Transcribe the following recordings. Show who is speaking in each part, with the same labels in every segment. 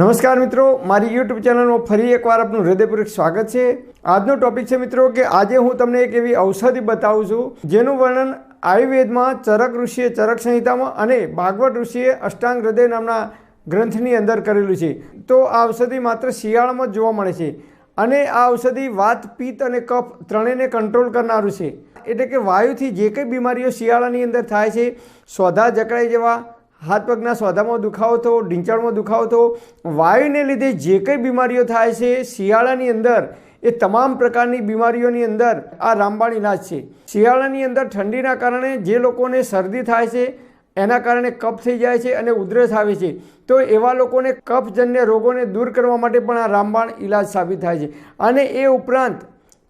Speaker 1: નમસ્કાર મિત્રો, મારી યુટ્યુબ ચેનલમાં ફરી એકવાર આપનું હૃદયપૂર્વક સ્વાગત છે. આજનો ટોપિક છે મિત્રો કે આજે હું તમને એક એવી ઔષધિ બતાવું છું, જેનું વર્ણન આયુર્વેદમાં ચરક ઋષિએ ચરક સંહિતામાં અને ભાગવત ઋષિએ અષ્ટાંગ હૃદય નામના ગ્રંથની અંદર કરેલું છે. તો આ ઔષધિ માત્ર શિયાળામાં જ જોવા મળે છે અને આ ઔષધિ વાત, પિત્ત અને કફ ત્રણેયને કંટ્રોલ કરનારું છે. એટલે કે વાયુથી જે કંઈ બીમારીઓ શિયાળાની અંદર થાય છે, સોધા જકડાઈ જેવા હાથ પગના સોદામાં દુખાવો થવો, ઢીંચાણમાં દુખાવો થવો, વાયુને લીધે જે કંઈ બીમારીઓ થાય છે, શિયાળાની અંદર એ તમામ પ્રકારની બીમારીઓની અંદર આ રામબાણ ઇલાજ છે. શિયાળાની અંદર ઠંડીના કારણે જે લોકોને શરદી થાય છે, એના કારણે કફ થઈ જાય છે અને ઉધરસ આવે છે. તો એવા લોકોને કફજન્ય રોગોને દૂર કરવા માટે પણ આ રામબાણ ઇલાજ સાબિત થાય છે. અને એ ઉપરાંત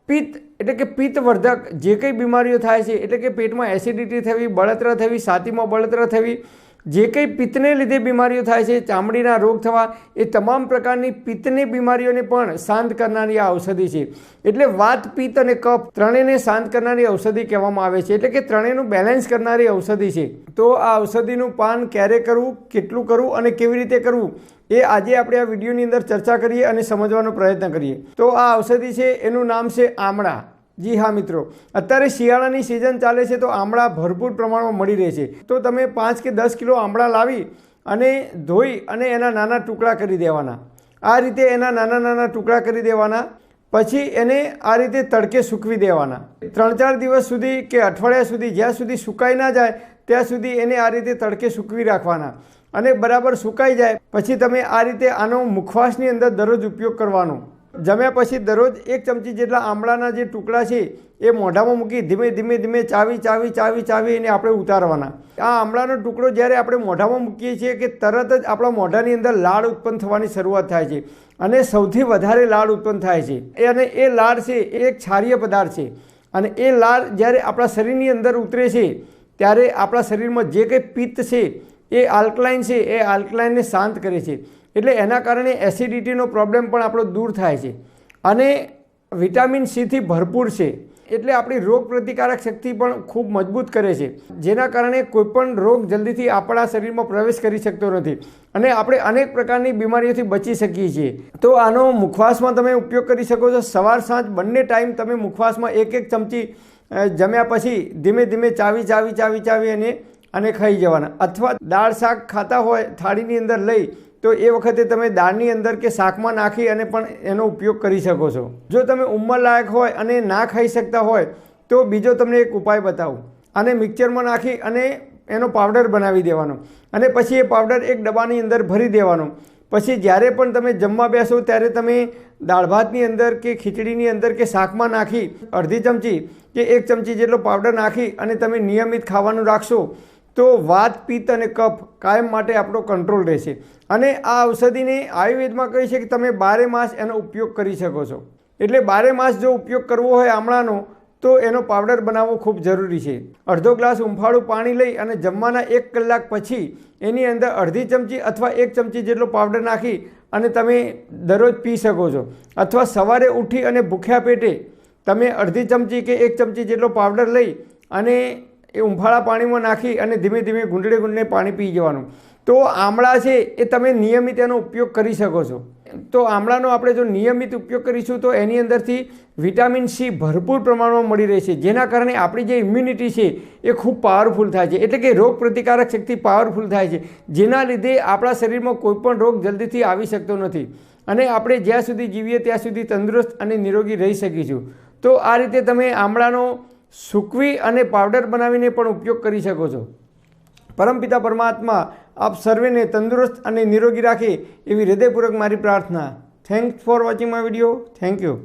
Speaker 1: પિત્ત, એટલે કે પિત્તવર્ધક જે કંઈ બીમારીઓ થાય છે, એટલે કે પેટમાં એસિડિટી થવી, બળતરા થવી, છાતીમાં બળતરા થવી જે કંઈ પિત્તને લીધે બીમારીઓ થાય છે, ચામડીના રોગ થવા, એ તમામ પ્રકારની પિત્તની બીમારીઓને પણ શાંત કરનારી આ ઔષધિ છે. એટલે વાત, પિત્ત અને કફ ત્રણેયને શાંત કરનારી ઔષધિ કહેવામાં આવે છે. એટલે કે ત્રણેયનું બેલેન્સ કરનારી ઔષધિ છે. તો આ ઔષધિનું પાન ક્યારે કરવું, કેટલું કરવું અને કેવી રીતે કરવું, એ આજે આપણે આ વિડીયોની અંદર ચર્ચા કરીએ અને સમજવાનો પ્રયત્ન કરીએ. તો આ ઔષધિ છે, એનું નામ છે આમળા. જી હા, મિત્રો. અત્યારે શિયાળાની સિઝન ચાલે છે તો આમળા ભરપૂર પ્રમાણમાં મળી રહે છે. તો તમે પાંચ કે દસ કિલો આમળા લાવી અને ધોઈ અને એના નાના ટુકડા કરી દેવાના. આ રીતે એના નાના નાના ટુકડા કરી દેવાના. પછી એને આ રીતે તડકે સૂકવી દેવાના. ત્રણ ચાર દિવસ સુધી કે અઠવાડિયા સુધી, જ્યાં સુધી સુકાઈ ના જાય, ત્યાં સુધી એને આ રીતે તડકે સૂકવી રાખવાના. અને બરાબર સુકાઈ જાય, પછી તમે આ રીતે આનો મુખવાસની અંદર દરરોજ ઉપયોગ કરવાનો. જમ્યા પછી દરરોજ એક ચમચી જેટલા આમળાના જે ટુકડા છે, એ મોઢામાં મૂકી ધીમે ધીમે ધીમે ચાવી ચાવી ચાવી ચાવી એને આપણે ઉતારવાના. આ આમળાનો ટુકડો જ્યારે આપણે મોઢામાં મૂકીએ છીએ કે તરત જ આપણા મોઢાની અંદર લાળ ઉત્પન્ન થવાની શરૂઆત થાય છે અને સૌથી વધારે લાળ ઉત્પન્ન થાય છે. અને એ લાળ છે, એ એક ક્ષારીય પદાર્થ છે. અને એ લાળ જ્યારે આપણા શરીરની અંદર ઉતરે છે, ત્યારે આપણા શરીરમાં જે કંઈ પિત્ત છે, એ આલ્કલાઇન છે, એ આલ્કલાઇનને શાંત કરે છે. એટલે એના કારણે એસિડિટીનો પ્રોબ્લેમ પણ આપણો દૂર થાય છે. અને વિટામિન સીથી ભરપૂર છે. એટલે આપણી રોગ પ્રતિકારક શક્તિ પણ ખૂબ મજબૂત કરે છે. જેના કારણે કોઈપણ રોગ જલ્દીથી આપણા શરીરમાં પ્રવેશ કરી શકતો નથી. અને આપણે અનેક પ્રકારની બીમારીઓથી બચી શકીએ છીએ. તો આનો મુખવાસમાં તમે ઉપયોગ કરી શકો છો. સવાર સાંજ બંને ટાઈમ તમે મુખવાસમાં એક એક ચમચી જમ્યા પછી ધીમે ધીમે ચાવી ચાવી ચાવી ચાવી અને અને ખાઈ જવાના. અથવા દાળ, શાક ખાતા હોય, થાળીની અંદર લઈ તો એ વખતે તમે દાળની અંદર કે શાકમાં નાખી અને પણ એનો ઉપયોગ કરી શકો છો. જો તમે ઉંમરલાયક હોય અને ના ખાઈ શકતા હોય, તો બીજો તમને એક ઉપાય બતાવું. આને મિક્સરમાં નાખી અને એનો પાવડર બનાવી દેવાનો. અને પછી એ પાવડર એક ડબ્બાની અંદર ભરી દેવાનો. પછી જ્યારે પણ તમે જમવા બેસો ત્યારે તમે દાળ ભાતની અંદર કે ખીચડીની અંદર કે શાકમાં નાખી અડધી ચમચી કે એક ચમચી જેટલો પાવડર નાખી અને તમે નિયમિત ખાવાનું રાખશો તો વાત, પિત્ત અને કફ કાયમ માટે આપણો કંટ્રોલ રહેશે. અને આ ઔષધિને આયુર્વેદમાં કહે છે કે તમે બારે માસ એનો ઉપયોગ કરી શકો છો. એટલે બારે માસ જો ઉપયોગ કરવો હોય આમળાનો, તો એનો પાવડર બનાવવો ખૂબ જરૂરી છે. અડધો ગ્લાસ ઉંફાળું પાણી લઈ અને જમવાના એક કલાક પછી એની અંદર અડધી ચમચી અથવા એક ચમચી જેટલો પાવડર નાખી અને તમે દરરોજ પી શકો છો. અથવા સવારે ઉઠી અને ભૂખ્યા પેટે તમે અડધી ચમચી કે એક ચમચી જેટલો પાવડર લઈ અને એ ઉંફાળા પાણીમાં નાખી અને ધીમે ધીમે ગુંડળે ગુંડળે પાણી પી જવાનું. તો આમળા છે એ તમે નિયમિત એનો ઉપયોગ કરી શકો છો. તો આમળાનો આપણે જો નિયમિત ઉપયોગ કરીશું તો એની અંદરથી વિટામિન સી ભરપૂર પ્રમાણમાં મળી રહેશે. જેના કારણે આપણી જે ઇમ્યુનિટી છે એ ખૂબ પાવરફુલ થાય છે. એટલે કે રોગ પ્રતિકારક શક્તિ પાવરફુલ થાય છે. જેના લીધે આપણા શરીરમાં કોઈપણ રોગ જલ્દીથી આવી શકતો નથી. અને આપણે જ્યાં સુધી જીવીએ ત્યાં સુધી તંદુરસ્ત અને નિરોગી રહી શકીશું. તો આ રીતે તમે આમળાનો સૂકવી અને પાવડર બનાવીને પણ ઉપયોગ કરી શકો છો. પરમપિતા પરમાત્મા, આપ સર્વેને તંદુરસ્ત અને નિરોગી રાખે એવી હૃદયપૂર્વક મારી પ્રાર્થના. Thanks for watching my video thank you